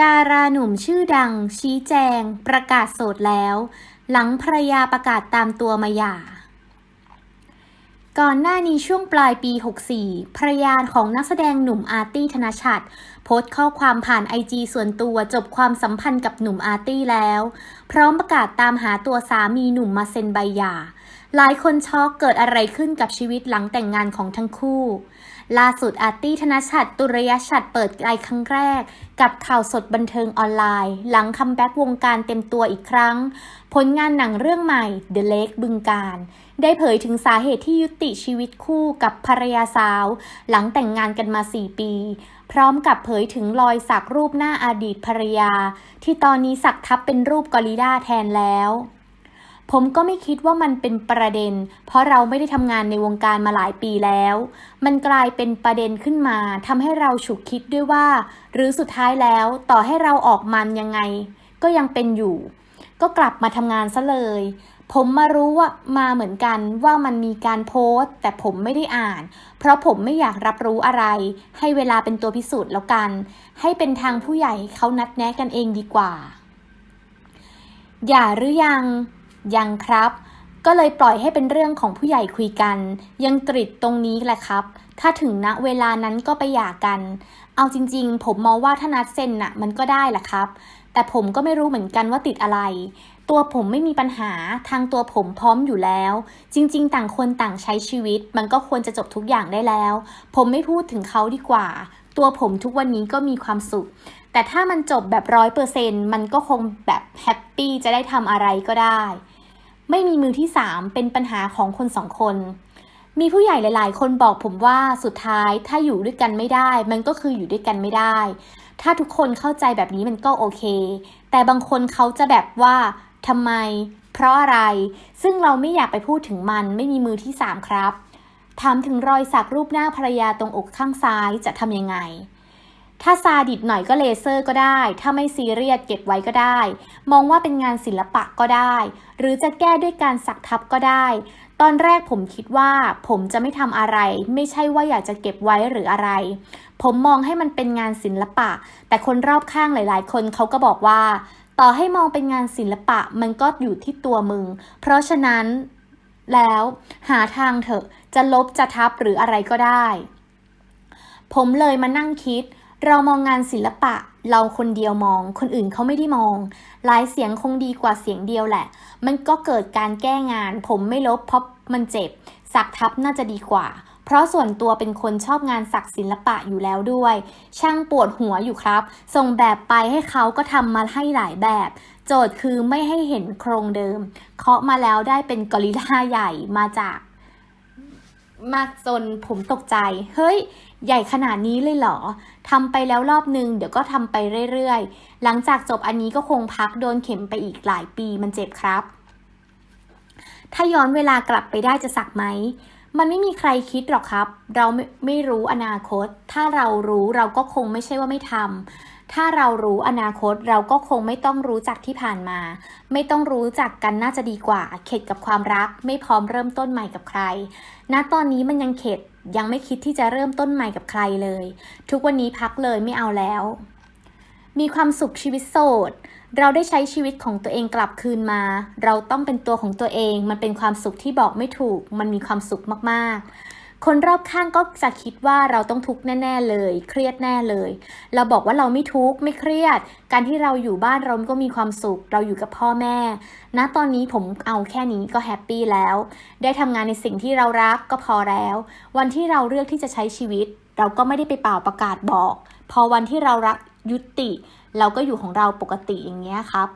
ดาราหนุ่มชื่อดัง ชี้แจง ประกาศโสดแล้ว หลังภรรยาประกาศตามตัวมาหย่า ก่อนหน้านี้ช่วงปลายปี 64 ภรรยาของนักแสดงหนุ่มอาร์ตี้ธนชัดโพสต์ข้อความผ่านไอจีส่วนตัวจบความสัมพันธ์กับหนุ่มอาร์ตี้แล้ว พร้อมประกาศตามหาตัวสามีหนุ่มมาเซ็นใบหย่า หลายคนช็อกเกิดอะไรขึ้นกับชีวิตหลังแต่งงานของทั้งคู่ ล่าสุดอาร์ตี้ธนชัดตุรยชัดเปิดใจครั้งแรก กับข่าวสดบันเทิงออนไลน์ หลังคัมแบ็กวงการเต็มตัวอีกครั้ง ผลงานหนังเรื่องใหม่ The Lake บึงการ ได้เผยถึงสาเหตุที่ยุติชีวิตคู่กับภรรยาสาว หลังแต่งงานกันมา 4 ปี พร้อมกับเผยถึงรอยสักรูปหน้าอดีตภรรยา ที่ตอนนี้สักทับเป็นรูปกอริลลาแทนแล้ว ผมก็ไม่คิดว่ามันเป็นประเด็น เพราะเราไม่ได้ทำงานในวงการมาหลายปีแล้ว มันกลายเป็นประเด็นขึ้นมาทำให้เราฉุกคิดด้วยว่า หรือสุดท้ายแล้วต่อให้เราออกมันยังไง ก็ยังเป็นอยู่ ก็กลับมาทำงานซะเลย ผมมารู้ว่ามาเหมือนกันว่ามันมีการโพสต์ แต่ผมไม่ได้อ่าน เพราะผมไม่อยากรับรู้อะไร ให้เวลาเป็นตัวพิสูจน์แล้วกัน ให้เป็นทางผู้ใหญ่เขานัดแนะกันเองดีกว่า อย่าหรือยัง ยังครับ ก็เลยปล่อยให้เป็นเรื่องของผู้ใหญ่คุยกัน ยังตริดตรงนี้แหละครับ ถ้าถึงณเวลานั้นก็ไปหย่ากัน เอาจริงๆ ผมมองว่าถ้านัดเซ็นน่ะมันก็ได้แหละครับ แต่ผมก็ไม่รู้เหมือนกันว่าติดอะไร ตัวผมไม่มีปัญหาทางตัวผมพร้อมอยู่แล้ว จริง ๆ ต่างคนต่างใช้ชีวิต มันก็ควรจะจบทุกอย่างได้แล้ว ผมไม่พูดถึงเขาดีกว่า ตัวผมทุกวันนี้ก็มีความสุขแต่ถ้ามันจบแบบร้อยเปอร์เซ็นมันก็คงแบบแฮปปี้จะได้ทำอะไรก็ได้ ไม่มีมือที่สามเป็นปัญหาของคนสองคน มีผู้ใหญ่หลาย ๆ คนบอกผมว่าสุดท้ายถ้าอยู่ด้วยกันไม่ได้ มันก็คืออยู่ด้วยกันไม่ได้ ถ้าทุกคนเข้าใจแบบนี้มันก็โอเค แต่บางคนเขาจะแบบว่าทำไม เพราะอะไร ซึ่งเราไม่อยากไปพูดถึงมันไม่มีมือที่สามครับถามถึงรอยสักรูปหน้าภรรยาตรงอกข้างซ้ายจะทำยังไง ถ้าซาดิสหน่อยก็เลเซอร์ก็ได้ ถ้าไม่ซีเรียสเก็บไว้ก็ได้ มองว่าเป็นงานศิลปะก็ได้ หรือจะแก้ด้วยการสักทับก็ได้ ตอนแรกผมคิดว่าผมจะไม่ทำอะไร ไม่ใช่ว่าอยากจะเก็บไว้หรืออะไร ผมมองให้มันเป็นงานศิลปะ แต่คนรอบข้างหลาย ๆ คนเขาก็บอกว่า ต่อให้มองเป็นงานศิลปะมันก็อยู่ที่ตัวมึง เพราะฉะนั้นแล้วหาทางเถอะจะลบจะทับหรืออะไรก็ได้ ผมเลยมานั่งคิด เรามองงานศิลปะ เราคนเดียวมอง คนอื่นเขาไม่ได้มอง หลายเสียงคงดีกว่าเสียงเดียวแหละ มันก็เกิดการแก้งาน ผมไม่ลบเพราะมันเจ็บ สักทับน่าจะดีกว่า เพราะส่วนตัวเป็นคนชอบงานสักศิลปะอยู่แล้วด้วย ช่างปวดหัวอยู่ครับ ส่งแบบไปให้เขาก็ทำมาให้หลายแบบ โจทย์คือไม่ให้เห็นโครงเดิม เคาะมาแล้วได้เป็นกอริลลาใหญ่มาจาก มากจนผมตกใจ เฮ้ย ใหญ่ขนาดนี้เลยเหรอทำไปแล้วรอบนึง เดี๋ยวก็ทำไปเรื่อยๆ หลังจากจบอันนี้ก็คงพักโดนเข็มไปอีกหลายปีมันเจ็บครับ ถ้าย้อนเวลากลับไปได้จะสักไหม มันไม่มีใครคิดหรอกครับ เราไม่ไม่รู้อนาคต ถ้าเรารู้เราก็คงไม่ใช่ว่าไม่ทำ ถ้าเรารู้อนาคตเราก็คงไม่ต้องรู้จักที่ผ่านมา ไม่ต้องรู้จักกันน่าจะดีกว่า เข็ดกับความรัก ไม่พร้อมเริ่มต้นใหม่กับใคร ณตอนนี้มันยังเข็ดยังไม่คิดที่จะเริ่มต้นใหม่กับใครเลย ทุกวันนี้พักเลยไม่เอาแล้ว มีความสุขชีวิตโสด เราได้ใช้ชีวิตของตัวเองกลับคืนมา เราต้องเป็นตัวของตัวเอง มันเป็นความสุขที่บอกไม่ถูก มันมีความสุขมากๆ คนรอบข้างก็จะคิดว่าเราต้องทุกข์แน่ ๆ เลย เครียดแน่เลย เราบอกว่าเราไม่ทุกข์ไม่เครียด การที่เราอยู่บ้านเราก็มีความสุข เราอยู่กับพ่อแม่ณตอนนี้ผมเอาแค่นี้ก็แฮปปี้แล้ว ได้ทำงานในสิ่งที่เรารักก็พอแล้ว วันที่เราเลือกที่จะใช้ชีวิต เราก็ไม่ได้ไปเป่าประกาศบอก พอวันที่เรารักยุติ เราก็อยู่ของเราปกติอย่างเงี้ยครับ